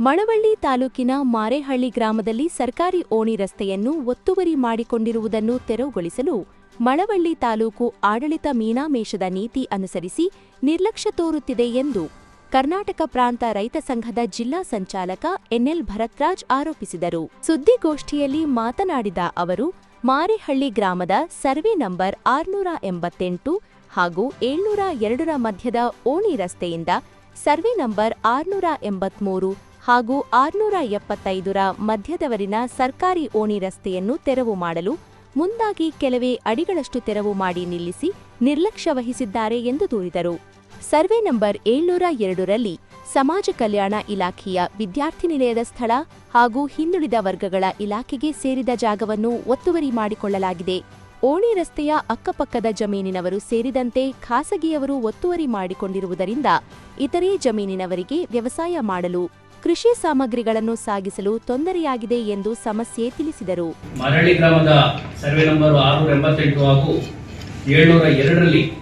ಮಳವಳ್ಳಿ ತಾಲೂಕಿನ ಮಾರೇಹಳ್ಳಿ ಗ್ರಾಮದಲ್ಲಿ ಸರ್ಕಾರಿ ಓಣಿ ರಸ್ತೆಯನ್ನು ಒತ್ತುವರಿ ಮಾಡಿಕೊಂಡಿರುವುದನ್ನು ತೆರವುಗೊಳಿಸಲು ಮಳವಳ್ಳಿ ತಾಲೂಕು ಆಡಳಿತ ಮೀನಾಮೇಷದ ನೀತಿ ಅನುಸರಿಸಿ ನಿರ್ಲಕ್ಷ್ಯ ತೋರುತ್ತಿದೆ ಎಂದು ಕರ್ನಾಟಕ ಪ್ರಾಂತ ರೈತ ಸಂಘದ ಜಿಲ್ಲಾ ಸಂಚಾಲಕ ಎನ್ಎಲ್ ಭರತ್ರಾಜ್ ಆರೋಪಿಸಿದರು. ಸುದ್ದಿಗೋಷ್ಠಿಯಲ್ಲಿ ಮಾತನಾಡಿದ ಅವರು, ಮಾರೇಹಳ್ಳಿ ಗ್ರಾಮದ ಸರ್ವೆ ನಂಬರ್ ಆರ್ನೂರ ಎಂಬತ್ತೆಂಟು ಹಾಗೂ ಏಳ್ನೂರ ಎರಡರ ಮಧ್ಯದ ಓಣಿ ರಸ್ತೆಯಿಂದ ಸರ್ವೆ ನಂಬರ್ ಆರ್ನೂರ ಎಂಬತ್ಮೂರು ಹಾಗೂ ಆರುನೂರ ಎಪ್ಪತ್ತೈದರ ಮಧ್ಯದವರಿನ ಸರ್ಕಾರಿ ಓಣಿ ರಸ್ತೆಯನ್ನು ತೆರವು ಮಾಡಲು ಮುಂದಾಗಿ ಕೆಲವೇ ಅಡಿಗಳಷ್ಟು ತೆರವು ಮಾಡಿ ನಿಲ್ಲಿಸಿ ನಿರ್ಲಕ್ಷ್ಯ ವಹಿಸಿದ್ದಾರೆ ಎಂದು ದೂರಿದರು. ಸರ್ವೆ ನಂಬರ್ ಏಳ್ನೂರ ಎರಡರಲ್ಲಿ ಸಮಾಜ ಕಲ್ಯಾಣ ಇಲಾಖೆಯ ವಿದ್ಯಾರ್ಥಿ ನಿಲಯದ ಸ್ಥಳ ಹಾಗೂ ಹಿಂದುಳಿದ ವರ್ಗಗಳ ಇಲಾಖೆಗೆ ಸೇರಿದ ಜಾಗವನ್ನು ಒತ್ತುವರಿ ಮಾಡಿಕೊಳ್ಳಲಾಗಿದೆ. ಓಣಿ ರಸ್ತೆಯ ಅಕ್ಕಪಕ್ಕದ ಜಮೀನಿನವರು ಸೇರಿದಂತೆ ಖಾಸಗಿಯವರು ಒತ್ತುವರಿ ಮಾಡಿಕೊಂಡಿರುವುದರಿಂದ ಇತರೆ ಜಮೀನಿನವರಿಗೆ ವ್ಯವಸಾಯ ಮಾಡಲು ಕೃಷಿ ಸಾಮಗ್ರಿಗಳನ್ನು ಸಾಗಿಸಲು ತೊಂದರೆಯಾಗಿದೆ ಎಂದು ಸಮಸ್ಯೆ ತಿಳಿಸಿದರು. ಮರಳಿ ಗ್ರಾಮದ ಸರ್ವೆ ನಂಬರ್ ಆರುನೂರ ಎಂಬತ್ತೆಂಟು ಹಾಗೂ ಏಳ್ನೂರ ಎರಡರಲ್ಲಿ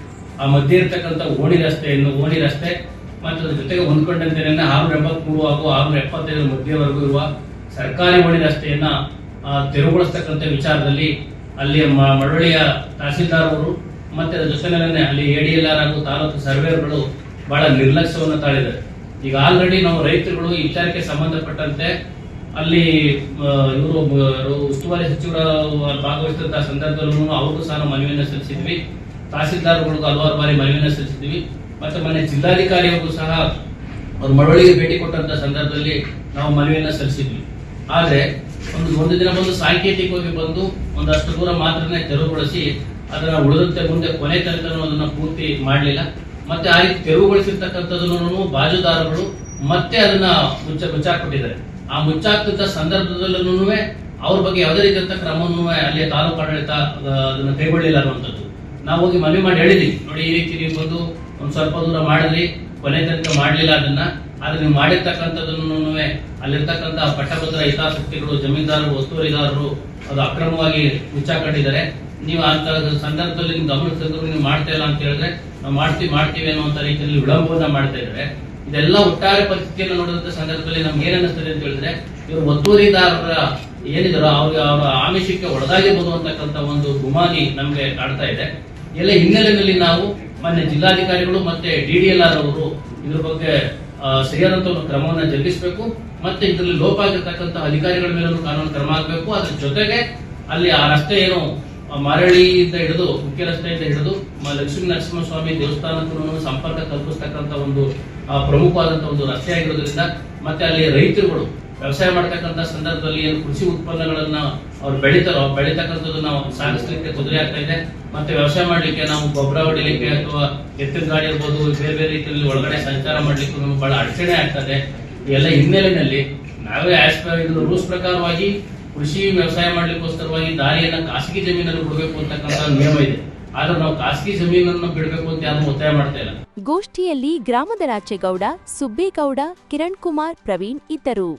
ಆ ಮಧ್ಯೆ ಇರತಕ್ಕಂಥ ಓಣಿ ರಸ್ತೆಯನ್ನು, ಓಣಿ ರಸ್ತೆ ಮತ್ತು ಅದರ ಜೊತೆಗೆ ಹೊಂದ್ಕೊಂಡಂತೆ ಆರುನೂರ ಎಂಬತ್ಮೂರು ಹಾಗೂ ಆರುನೂರ ಎಪ್ಪತ್ತೈದರ ಮಧ್ಯವರೆಗೂ ಇರುವ ಸರ್ಕಾರಿ ಓಣಿ ರಸ್ತೆಯನ್ನ ತೆರವುಗೊಳಿಸ್ತಕ್ಕಂಥ ವಿಚಾರದಲ್ಲಿ ಅಲ್ಲಿ ಮ- ಮಳವಳ್ಳಿಯ ತಹಸೀಲ್ದಾರ್ ಅವರು ಮತ್ತೆ ಅದರ ಜೊತೆಗೆ ಅಲ್ಲಿ ಎ ಹಾಗೂ ತಾಲೂಕು ಸರ್ವೇರ್ಗಳು ಬಹಳ ನಿರ್ಲಕ್ಷ್ಯವನ್ನು ತಾಳಿದ್ದಾರೆ. ಈಗ ಆಲ್ರೆಡಿ ನಾವು ರೈತರುಗಳು ಈ ವಿಚಾರಕ್ಕೆ ಸಂಬಂಧಪಟ್ಟಂತೆ ಅಲ್ಲಿ ಇವರು ಉಸ್ತುವಾರಿ ಸಚಿವರು ಭಾಗವಹಿಸಿದಂತಹ ಸಂದರ್ಭದಲ್ಲೂ ಅವ್ರಿಗೂ ಸಹ ನಾವು ಮನವಿಯನ್ನು ಸಲ್ಲಿಸಿದ್ವಿ. ತಹಸೀಲ್ದಾರ್ಗಳಿಗೂ ಹಲವಾರು ಬಾರಿ ಮನವಿಯನ್ನು ಸಲ್ಲಿಸಿದ್ವಿ. ಮತ್ತೆ ಮನೆ ಜಿಲ್ಲಾಧಿಕಾರಿಗಳಿಗೂ ಸಹ ಅವ್ರು ಮಳವಳ್ಳಿಗೆ ಭೇಟಿ ಕೊಟ್ಟಂತ ಸಂದರ್ಭದಲ್ಲಿ ನಾವು ಮನವಿಯನ್ನು ಸಲ್ಲಿಸಿದ್ವಿ. ಆದ್ರೆ ಒಂದು ಒಂದು ದಿನ ಬಂದು ಸಾಂಕೇತಿಕವಾಗಿ ಬಂದು ಒಂದಷ್ಟು ದೂರ ಮಾತ್ರನೇ ತೆರವುಗೊಳಿಸಿ ಅದನ್ನ ಉಳಿದಂತೆ ಮುಂದೆ ಕೊನೆ ತನಕ ಅದನ್ನು ಪೂರ್ತಿ ಮಾಡಲಿಲ್ಲ. ಮತ್ತೆ ಆ ರೀತಿ ತೆರವುಗೊಳಿಸಿರ್ತಕ್ಕಂಥದ್ದನ್ನು ಬಾಜುದಾರರು ಮತ್ತೆ ಅದನ್ನ ಮುಚ್ಚ ಮುಚ್ಚಾಕ್ಬಿಟ್ಟಿದ್ದಾರೆ. ಆ ಮುಚ್ಚಾಕ್ತಿದ್ದ ಸಂದರ್ಭದಲ್ಲೂ ಅವ್ರ ಬಗ್ಗೆ ಯಾವುದೇ ರೀತಿಯಂತ ಕ್ರಮವನ್ನು ಅಲ್ಲಿ ತಾಲೂಕು ಆಡಳಿತ ಅದನ್ನ ಕೈಗೊಳ್ಳಿಲ್ಲ ಅನ್ನುವಂಥದ್ದು ನಾವು ಹೋಗಿ ಮನವಿ ಮಾಡಿ ಹೇಳಿದ್ವಿ. ನೋಡಿ, ಈ ರೀತಿ ನೀವು ಬಂದು ಒಂದು ಸ್ವಲ್ಪ ದೂರ ಮಾಡಿದ್ರಿ, ಕೊನೆ ತನಕ ಮಾಡಲಿಲ್ಲ ಅದನ್ನ, ಆದ್ರೆ ನೀವು ಮಾಡಿರ್ತಕ್ಕಂಥದ್ದನ್ನು ಅಲ್ಲಿರ್ತಕ್ಕಂಥ ಪಟ್ಟಭದ್ರ ಹಿತಾಸಕ್ತಿಗಳು, ಜಮೀನ್ದಾರರು, ಒತ್ತುವರಿದಾರರು, ಅದು ಅಕ್ರಮವಾಗಿ ಮುಚ್ಚಾಕೊಂಡಿದ್ದಾರೆ. ನೀವು ಆ ತರದ ಸಂದರ್ಭದಲ್ಲಿ ಗಮನ ಸಂದರ್ಭ ನೀವು ಮಾಡ್ತಾ ಇಲ್ಲ ಅಂತ ಹೇಳಿದ್ರೆ ನಾವು ಮಾಡ್ತೀವಿ ಮಾಡ್ತೀವಿ ಅನ್ನುವಂಥ ರೀತಿಯಲ್ಲಿ ವಿಳಂಬವನ್ನ ಮಾಡ್ತಾ ಇದ್ದಾರೆ. ಇದೆಲ್ಲ ಒಟ್ಟಾರೆ ಪರಿಸ್ಥಿತಿಯನ್ನು ನೋಡುವಂತ ಸಂದರ್ಭದಲ್ಲಿ ನಮ್ಗೆ ಏನ್ ಅನಿಸ್ತದೆ ಅಂತ ಹೇಳಿದ್ರೆ, ಇವರು ಒತ್ತುವರಿದಾರರ ಏನಿದಾರೋ ಅವ್ರಿಗೆ ಅವರ ಆಮಿಷಕ್ಕೆ ಒಳಗಾಗಿರ್ಬೋದು ಅಂತಕ್ಕಂಥ ಒಂದು ಗುಮಾನಿ ನಮ್ಗೆ ಕಾಡ್ತಾ ಇದೆ. ಎಲ್ಲ ಹಿನ್ನೆಲೆಯಲ್ಲಿ ನಾವು ಮೊನ್ನೆ ಜಿಲ್ಲಾಧಿಕಾರಿಗಳು ಮತ್ತೆ ಡಿ ಡಿ ಎಲ್ ಆರ್ ಅವರು ಇದ್ರ ಬಗ್ಗೆ ಸರಿಯಾದಂತ ಒಂದು ಕ್ರಮವನ್ನು ಜರುಗಿಸಬೇಕು. ಮತ್ತೆ ಇದರಲ್ಲಿ ಲೋಪ ಆಗಿರ್ತಕ್ಕಂಥ ಅಧಿಕಾರಿಗಳ ಮೇಲೂ ಕಾನೂನು ಕ್ರಮ ಆಗಬೇಕು ಅದ್ರ ಜೊತೆಗೆ ಅಲ್ಲಿ ಆ ರಸ್ತೆ ಏನು ಇಂದ ಹಿಡಿದು ಮುಖ್ಯ ರಸ್ತೆಯಿಂದ ಹಿಡಿದು ಲಕ್ಷ್ಮೀ ನರಸಿಂಹಸ್ವಾಮಿ ದೇವಸ್ಥಾನಕ್ಕೂ ಸಂಪರ್ಕ ಕಲ್ಪಿಸ್ತಕ್ಕಂಥ ಒಂದು ಪ್ರಮುಖವಾದಂಥ ಒಂದು ರಸ್ತೆ ಆಗಿರೋದ್ರಿಂದ ಮತ್ತೆ ಅಲ್ಲಿ ರೈತರುಗಳು ವ್ಯವಸಾಯ ಮಾಡ್ತಕ್ಕಂಥ ಸಂದರ್ಭದಲ್ಲಿ ಏನು ಕೃಷಿ ಉತ್ಪನ್ನಗಳನ್ನ ಅವ್ರು ಬೆಳಿತಾರೋ, ಬೆಳಿತಕ್ಕಂಥದ್ದು ನಾವು ಸಾಗಿಸ್ಲಿಕ್ಕೆ ತೊಂದರೆ ಆಗ್ತಾ ಇದೆ. ಮತ್ತೆ ವ್ಯವಸಾಯ ಮಾಡ್ಲಿಕ್ಕೆ ನಾವು ಗೊಬ್ಬರ ಹೊಡಿಲಿಕ್ಕೆ ಅಥವಾ ಎತ್ತಿನ ಗಾಡಿ ಇರ್ಬೋದು, ಬೇರೆ ಬೇರೆ ರೀತಿಯಲ್ಲಿ ಒಳಗಡೆ ಸಂಚಾರ ಮಾಡ್ಲಿಕ್ಕೂ ನಮ್ಗೆ ಬಹಳ ಅಡಚಣೆ ಆಗ್ತದೆ ಎಲ್ಲ ಹಿನ್ನೆಲೆಯಲ್ಲಿ ನಾವೇ ಆಸ್ ರೂಲ್ಸ್ ಪ್ರಕಾರವಾಗಿ ಕೃಷಿ ವ್ಯವಸಾಯ ಮಾಡ್ಲಿಕ್ಕೋಸ್ಕರವಾಗಿ ದಾರಿಯನ್ನ ಖಾಸಗಿ ಜಮೀನನ್ನು ಬಿಡಬೇಕು ಅಂತಕ್ಕಂಥ ನಿಯಮ ಇದೆ. ಆದ್ರೆ ನಾವು ಖಾಸಗಿ ಜಮೀನನ್ನು ಬಿಡಬೇಕು ಅಂತ ಯಾರು ಒತ್ತಾಯ ಮಾಡ್ತಾ ಇಲ್ಲ. ಗೋಷ್ಠಿಯಲ್ಲಿ ಗ್ರಾಮದ ರಾಚೇಗೌಡ, ಸುಬ್ಬೇಗೌಡ, ಕಿರಣ್ ಕುಮಾರ್ ಪ್ರವೀಣ್ ಇದ್ದರು.